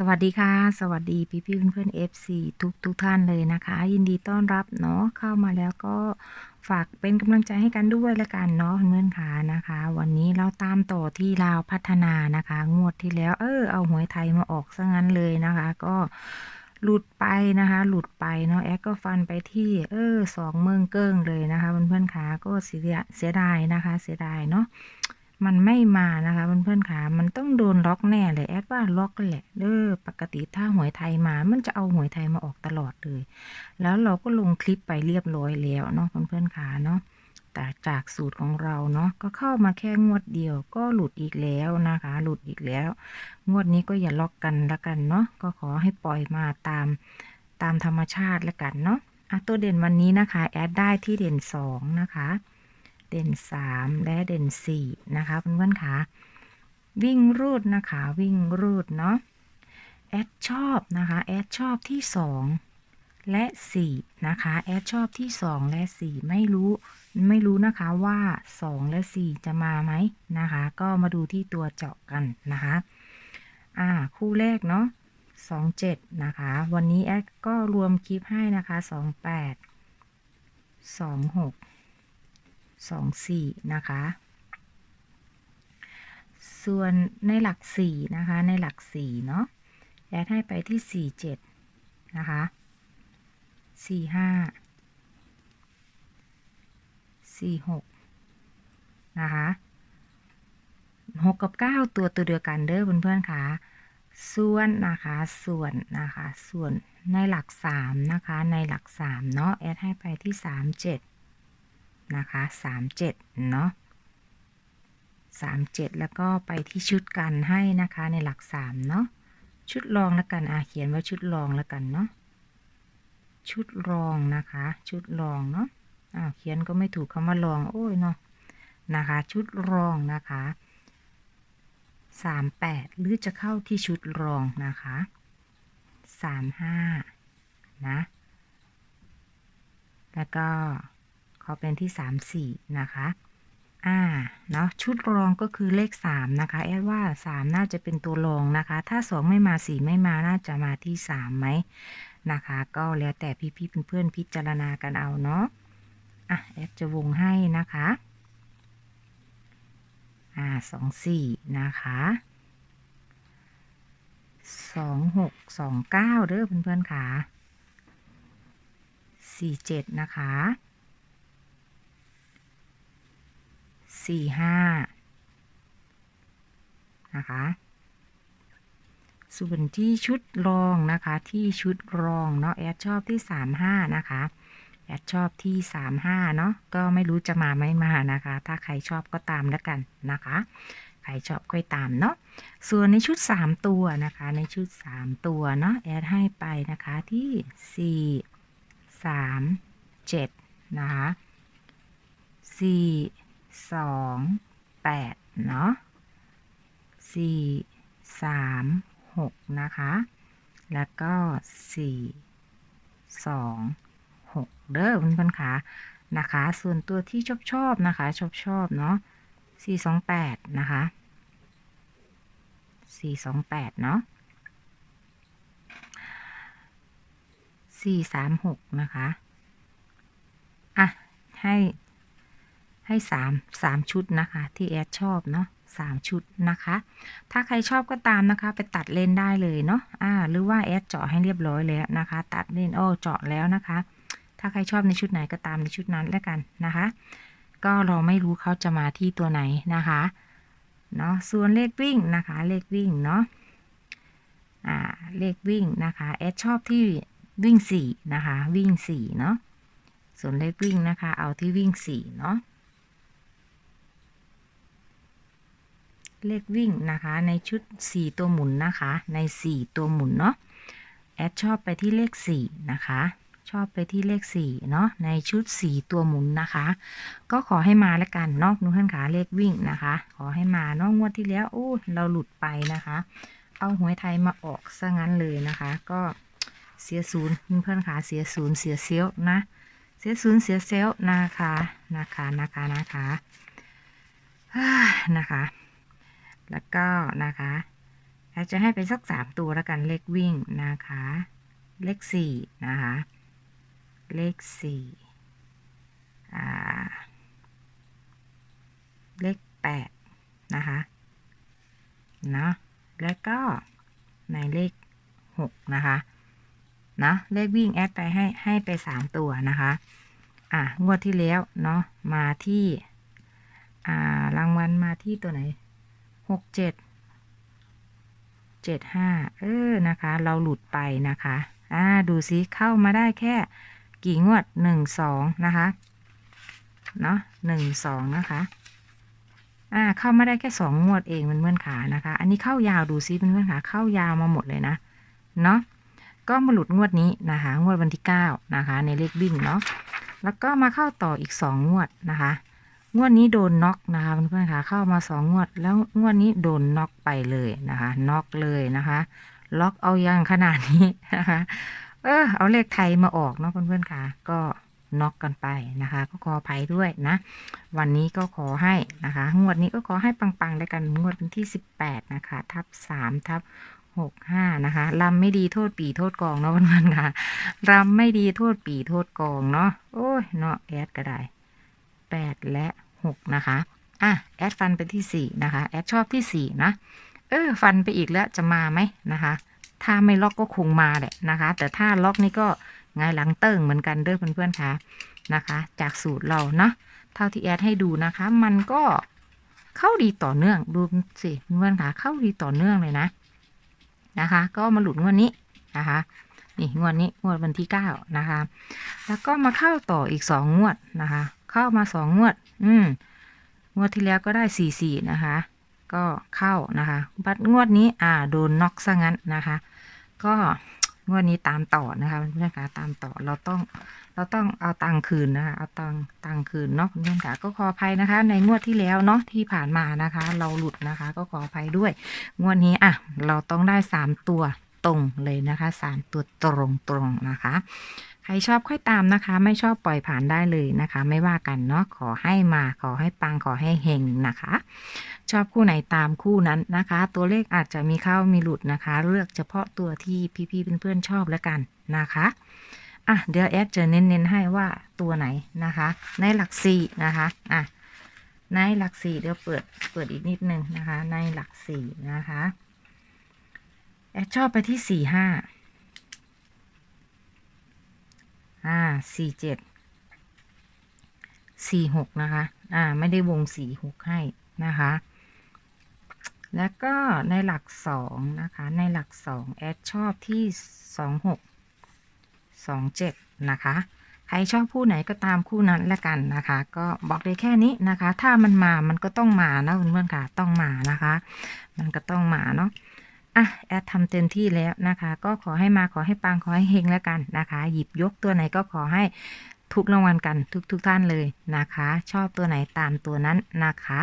สวัสดีค่ะ สวัสดีพี่พี่เพื่อนๆ FC ทุกทุกท่านเลยนะคะ ยินดีต้อนรับเนาะเข้ามาแล้วก็ฝากเป็นกำลังใจให้กันด้วยละกันเนาะเพื่อนๆค่ะนะคะ วันนี้เราตามต่อที่ลาวพัฒนานะคะ งวดที่แล้ว เออเอาหวยไทยมาออกซะงั้นเลยนะคะ ก็หลุดไปนะคะ หลุดไปเนาะแอดก็ฟันไปที่เออสองเมืองเกิ้งเลยนะคะเพื่อนๆค่ะก็เสียเสียดายนะคะ เสียดายเนาะ มันไม่มานะคะเพื่อนๆค่ะ มันต้องโดนล็อกแน่เลยแอดว่าล็อกแหละเด้อปกติถ้าหวยไทยมา มันจะเอาหวยไทยมาออกตลอดเลย แล้วเราก็ลงคลิปไปเรียบร้อยแล้วเนาะเพื่อนๆค่ะเนาะแต่จากสูตรของเราเนาะก็เข้ามาแค่งวดเดียวก็หลุดอีกแล้วนะคะ หลุดอีกแล้ว งวดนี้ก็อย่าล็อกกันละกันเนาะก็ขอให้ปล่อยมาตามตามธรรมชาติละกันเนาะอะตัวเด่นวันนี้นะคะ แอดได้ที่เด่นสองนะคะ เด่นสามและเด่นสี่นะคะเพื่อนๆค่ะวิ่งรูดนะคะ วิ่งรูดเนาะแอดชอบนะคะแอดชอบที่สองและสี่นะคะแอดชอบที่สองและสี่ไม่รู้ไม่รู้นะคะว่าสองและสี่จะมาไหมนะคะ ก็มาดูที่ตัวเจาะกันนะคะอ่าคู่แรกเนาะสองเจ็ดนะคะ วันนี้แอดก็รวมคลิปให้นะคะสองแปด สองสี่นะคะ ส่วนในหลักสี่นะคะ ในหลักสี่เนาะแอดให้ไปที่สี่เจ็ดนะคะสี่ห้าสี่หกนะคะหกกับเก้าตัวตัวเดียวกันเด้อเพื่อนๆค่ะส่วนนะคะส่วนนะคะส่วนในหลักสามนะคะในหลักสามเนาะแอดให้ไปที่สามเจ็ด นะคะสามเจ็ดเนาะสามเจ็ดแล้วก็ไปที่ชุดกันให้นะคะในหลักสามเนาะชุดรองแล้วกันอาเขียนว่าชุดรองแล้วกันเนาะชุดรองนะคะ ชุดรองเนาะอ้าวเขียนก็ไม่ถูกคำว่ารองโอ้ยเนาะนะคะ ชุดรองนะคะสามแปดหรือจะเข้าที่ชุดรองนะคะสามห้านะ แล้วก็ ขอเป็นที่สามสี่นะคะ อ่า เนาะชุดรองก็คือเลขสามนะคะ แอดว่าสามน่าจะเป็นตัวรองนะคะ ถ้าสองไม่มาสี่ไม่มา น่าจะมาที่สามไหมนะคะ ก็แล้วแต่พี่ๆเพื่อนๆพิจารณากันเอาเนาะ อะ แอดจะวงให้นะคะ อ่าสองสี่นะคะสองหกสองเก้าเด้อเพื่อนๆค่ะสี่เจ็ดนะคะ สี่ห้านะคะส่วนที่ชุดรองนะคะที่ชุดรองเนาะแอดชอบที่สามห้านะคะแอดชอบที่สามห้าเนาะก็ไม่รู้จะมาไม่มานะคะ ถ้าใครชอบก็ตามแล้วกันนะคะ ใครชอบก็ตามเนาะส่วนในชุดสามตัวนะคะ ในชุดสามตัวเนาะแอดให้ไปนะคะที่สี่สามเจ็ดนะคะสี่ สองแปดเนาะสี่สามหกนะคะ แล้วก็สี่สองหกเด้อเพื่อนๆค่ะนะคะ ส่วนตัวที่ชอบชอบนะคะ ชอบชอบเนาะสี่สองแปดนะคะสี่สองแปดเนาะสี่สามหกนะคะ อะ ให้ ให้สามสามชุดนะคะ ที่แอดชอบเนาะสามชุดนะคะ ถ้าใครชอบก็ตามนะคะ ไปตัดเลนได้เลยเนาะอ่า หรือว่าแอดเจาะให้เรียบร้อยแล้วนะคะ ตัดเลนโอ้เจาะแล้วนะคะ ถ้าใครชอบในชุดไหนก็ตามในชุดนั้นแล้วกันนะคะ ก็เราไม่รู้เขาจะมาที่ตัวไหนนะคะเนาะส่วนเลขวิ่งนะคะ เลขวิ่งเนาะอ่าเลขวิ่งนะคะแอดชอบที่วิ่งสี่นะคะ วิ่งสี่เนาะส่วนเลขวิ่งนะคะ เอาที่วิ่งสี่เนาะ เลขวิ่งนะคะ ในชุด 4 ตัวหมุนนะคะ ใน 4 ตัวหมุนเนาะแอดชอบไปที่เลข 4 นะคะ ชอบไปที่เลข 4 เนาะในชุด 4 ตัวหมุนนะคะ ก็ขอให้มาแล้วกันเนาะนุท่านขาเลขวิ่งนะคะ ขอให้มาเนาะงวดที่แล้วโอ้เราหลุดไปนะคะ เอาหวยไทยมาออกซะงั้นเลยนะคะ ก็เสียศูนย์เพื่อนขาเสียศูนย์เสียเซลนะ เสียศูนย์เสียเซลนะคะนะคะนะคะนะคะนะคะ แล้วก็นะคะแอจะให้ไปสักสามตัวแล้วกันเลขวิ่งนะคะ เลขสี่นะคะ เลขสี่อ่า เลขแปดนะคะ เนาะแล้วก็ในเลขหกนะคะนะเลขวิ่งแอดไปให้ให้ไปสามตัวนะคะ อะ งวดที่แล้วเนาะมาที่ อ่ารางวัลมาที่ตัวไหน หกเจ็ดเจ็ดห้าเออนะคะ เราหลุดไปนะคะอ่าดูซิเข้ามาได้แค่กี่งวดหนึ่งสองนะคะเนาะหนึ่งสองนะคะอ่าเข้ามาได้แค่สองงวดเองเพื่อนๆขานะคะ อันนี้เข้ายาวดูซิเพื่อนๆขาเข้ายาวมาหมดเลยนะเนาะก็มาหลุดงวดนี้นะคะงวดวันที่เก้านะคะ ในเลขวิ่งเนาะแล้วก็มาเข้าต่ออีกสองงวดนะคะ งวดนี้โดนน็อกนะคะเพื่อนๆค่ะเข้ามาสองงวด แล้วงวดนี้โดนน็อกไปเลยนะคะน็อกเลยนะคะ ล็อกเอายังขนาดนี้นะคะ เออเอาเลขไทยมาออกเนาะเพื่อนๆค่ะ ก็น็อกกันไปนะคะ ก็ขออภัยด้วยนะ วันนี้ก็ขอให้นะคะ งวดนี้ก็ขอให้ปังๆด้วยกันงวดวันที่สิบแปดนะคะ ทับสามทับหกห้านะคะลำไม่ดีโทษปีโทษกองเนาะเพื่อนๆค่ะรำไม่ดีโทษปีโทษกองเนาะโอ้ยเนาะแอดก็ได้แปดและ หกนะคะ อะ แอดฟันไปที่สี่นะคะ แอดชอบที่สี่นะ เออ ฟันไปอีกแล้วจะมาไหมนะคะ ถ้าไม่ล็อกก็คงมาแหละนะคะ แต่ถ้าล็อกนี่ก็ไงายหลังเติ้งเหมือนกันเด้อเพื่อนๆค่ะนะคะ จากสูตรเราเนาะเท่าที่แอดให้ดูนะคะ มันก็เข้าดีต่อเนื่องดูสิเพื่อนๆค่ะเข้าดีต่อเนื่องเลยนะนะคะ ก็มาหลุดงวดนี้นะคะนี่งวดนี้งวดวันที่เก้านะคะ แล้วก็มาเข้าต่ออีกสองงวดนะคะ เข้ามาสองงวด อืมงวดที่แล้วก็ได้สี่สี่นะคะ ก็เข้านะคะบัดงวดนี้อ่าโดนน็อกซะงั้นนะคะ ก็งวดนี้ตามต่อนะคะเพื่อนๆค่ะตามต่อเราต้องเราต้องเอาตังคืนนะคะ เอาตังตังคืนเนาะเพื่อนๆค่ะก็ขออภัยนะคะ ในงวดที่แล้วเนาะที่ผ่านมานะคะ เราหลุดนะคะ ก็ขออภัยด้วย งวดนี้อะเราต้องได้สามตัวตรงเลยนะคะสามตัวตรงตรงๆนะคะ ครชอบค่อยตามนะคะ ไม่ชอบปล่อยผ่านได้เลยนะคะ ไม่ว่ากันเนาะขอให้มา ขอให้ปังขอให้เฮงนะคะ ชอบคู่ไหนตามคู่นั้นนะคะ ตัวเลขอาจจะมีเข้ามีหลุดนะคะ เลือกเฉพาะตัวที่พี่ๆเพื่อนๆชอบแล้วกันนะคะอะเดี๋ยวแอดจะเน้นๆให้ว่าตัวไหนนะคะ ในหลักสี่นะคะอะในหลักสี่เดี๋ยวเปิดเปิดอีกนิดนึงนะคะ ในหลักสี่นะคะแอดชอบไปที่สี่ห้า อ่าสี่เจ็ดสี่หกนะคะ อ่า ไม่ได้วงสี่หกให้นะคะ แล้วก็ในหลักสองนะคะ ในหลักสองแอดชอบที่สองหกสองเจ็ดนะคะ ใครชอบคู่ไหนก็ตามคู่นั้นละกันนะคะ ก็บอกได้แค่นี้นะคะ ถ้ามันมา มันก็ต้องมานะเพื่อนๆค่ะ ต้องมานะคะ มันก็ต้องมาเนาะ อะแอดทำเต็มที่แล้วนะคะ ก็ขอให้มาขอให้ปังขอให้เฮงแล้วกันนะคะ หยิบยกตัวไหนก็ขอให้ทุกรางวัลกันทุกทุกท่านเลยนะคะ ชอบตัวไหนตามตัวนั้นนะคะ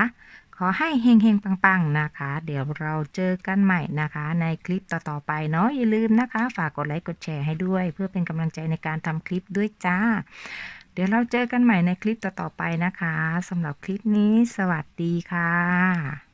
ขอให้เฮงเฮงปังๆนะคะ เดี๋ยวเราเจอกันใหม่นะคะ ในคลิปต่อๆไปเนาะอย่าลืมนะคะ ฝากกดไลค์กดแชร์ให้ด้วย เพื่อเป็นกำลังใจในการทำคลิปด้วยจ้า เดี๋ยวเราเจอกันใหม่ในคลิปต่อๆไปนะคะสำหรับคลิปนี้ สวัสดีค่ะ